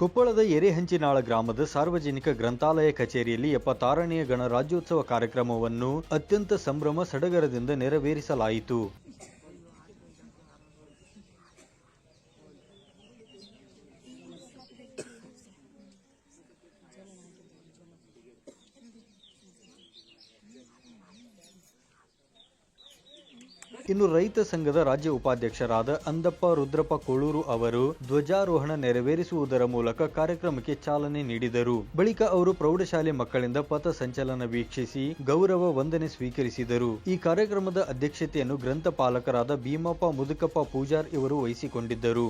ಕೊಪ್ಪಳದ ಎರೆಹಂಚಿನಾಳ ಗ್ರಾಮದ ಸಾರ್ವಜನಿಕ ಗ್ರಂಥಾಲಯ ಕಚೇರಿಯಲ್ಲಿ ಎಪ್ಪತ್ತಾರನೆಯ ಗಣರಾಜ್ಯೋತ್ಸವ ಕಾರ್ಯಕ್ರಮವನ್ನು ಅತ್ಯಂತ ಸಂಭ್ರಮ ಸಡಗರದಿಂದ ನೆರವೇರಿಸಲಾಯಿತು. ಇನ್ನು ರೈತ ಸಂಘದ ರಾಜ್ಯ ಉಪಾಧ್ಯಕ್ಷರಾದ ಅಂದಪ್ಪ, ರುದ್ರಪ್ಪ ಕೋಳೂರು ಅವರು ಧ್ವಜಾರೋಹಣ ನೆರವೇರಿಸುವುದರ ಮೂಲಕ ಕಾರ್ಯಕ್ರಮಕ್ಕೆ ಚಾಲನೆ ನೀಡಿದರು. ಬಳಿಕ ಅವರು ಪ್ರೌಢಶಾಲೆ ಮಕ್ಕಳಿಂದ ಪಥ ಸಂಚಲನ ವೀಕ್ಷಿಸಿ ಗೌರವ ವಂದನೆ ಸ್ವೀಕರಿಸಿದರು. ಈ ಕಾರ್ಯಕ್ರಮದ ಅಧ್ಯಕ್ಷತೆಯನ್ನು ಗ್ರಂಥಪಾಲಕರಾದ ಭೀಮಪ್ಪ, ಮುದುಕಪ್ಪ ಪೂಜಾರ್ ಇವರು ವಹಿಸಿಕೊಂಡಿದ್ದರು.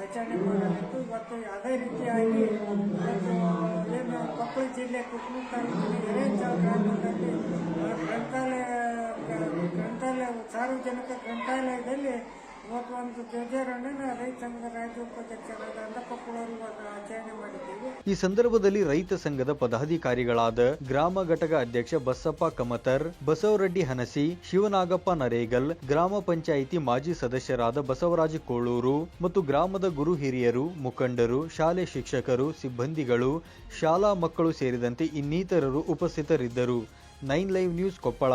ಆಚರಣೆ ಮಾಡಬೇಕು ಇವತ್ತು ಅದೇ ರೀತಿಯಾಗಿ ಜಿಲ್ಲೆ ಕುಕ್ನೂರು ತಾಲೂಕಿನ ಎರೆಚಾಳ ಗ್ರಾಮದಲ್ಲಿ ಗ್ರಂಥಾಲಯ ಗ್ರಂಥಾಲಯ ಸಾರ್ವಜನಿಕ ಗ್ರಂಥಾಲಯದಲ್ಲಿ ಇವತ್ತು ಒಂದು ಧ್ವಜಾರೋಹಣ ರೈತ ಸಂಘದ ರಾಜ್ಯ ಉಪಾಧ್ಯಕ್ಷರಾದ ಆಚರಣೆ ಮಾಡಿದ್ದೀವಿ. ಈ ಸಂದರ್ಭದಲ್ಲಿ ರೈತ ಸಂಘದ ಪದಾಧಿಕಾರಿಗಳಾದ ಗ್ರಾಮ ಘಟಕ ಅಧ್ಯಕ್ಷ ಬಸಪ್ಪ ಕಮತರ್, ಬಸವರೆಡ್ಡಿ ಹನಸಿ, ಶಿವನಾಗಪ್ಪ ನರೇಗಲ್, ಗ್ರಾಮ ಪಂಚಾಯಿತಿ ಮಾಜಿ ಸದಸ್ಯರಾದ ಬಸವರಾಜ ಕೋಳೂರು ಮತ್ತು ಗ್ರಾಮದ ಗುರು ಹಿರಿಯರು, ಮುಖಂಡರು, ಶಾಲೆ ಶಿಕ್ಷಕರು, ಸಿಬ್ಬಂದಿಗಳು, ಶಾಲಾ ಮಕ್ಕಳು ಸೇರಿದಂತೆ ಇನ್ನಿತರರು ಉಪಸ್ಥಿತರಿದ್ದರು. Nine live news Koppal.